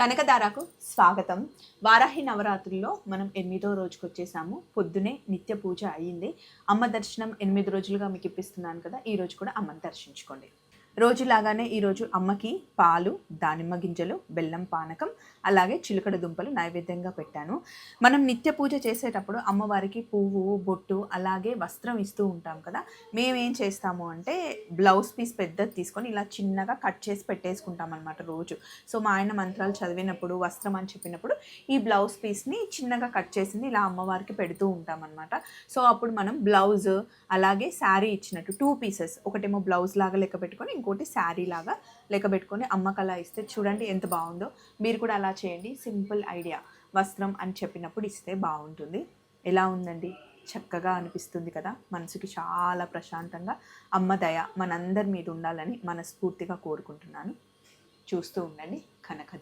కనకదారకు స్వాగతం. వారాహి నవరాత్రుల్లో మనం ఎనిమిదో రోజుకి వచ్చేసాము పొద్దునే నిత్య పూజ అయ్యింది. అమ్మ దర్శనం ఎనిమిది రోజులుగా మీకు ఇప్పిస్తున్నాను కదా ఈ రోజు కూడా అమ్మని దర్శించుకోండి. రోజులాగానే ఈరోజు అమ్మకి పాలు దానిమ్మ గింజలు బెల్లం పానకం అలాగే చిలుకడ దుంపలు నైవేద్యంగా పెట్టాను. మనం నిత్య పూజ చేసేటప్పుడు అమ్మవారికి పువ్వు బొట్టు అలాగే వస్త్రం ఇస్తూ ఉంటాం కదా. మేమేం చేస్తాము అంటే బ్లౌజ్ పీస్ పెద్దది తీసుకొని ఇలా చిన్నగా కట్ చేసి పెట్టేసుకుంటాం అనమాట రోజు. సో మా ఆయన మంత్రాలు చదివినప్పుడు వస్త్రం అని చెప్పినప్పుడు ఈ బ్లౌజ్ పీస్ని చిన్నగా కట్ చేసింది ఇలా అమ్మవారికి పెడుతూ ఉంటాం అనమాట సో అప్పుడు మనం బ్లౌజ్ అలాగే శారీ ఇచ్చినట్టు టూ పీసెస్ ఒకటేమో బ్లౌజ్ లాగా లెక్క పెట్టుకొని ఇంకోటి శారీ లాగా లెక్క పెట్టుకొని అలా ఇస్తే చూడండి ఎంత బాగుందో. మీరు కూడా అలా చేయండి. Simple idea. వస్త్రం అని చెప్పినప్పుడు ఇస్తే బాగుంటుంది. ఎలా ఉందండి? చక్కగా అనిపిస్తుంది కదా. మనసుకి చాలా ప్రశాంతంగా అమ్మ దయ మనందరి మీద ఉండాలని మనస్ఫూర్తిగా కోరుకుంటున్నాను. చూస్తూ ఉండండి. కనక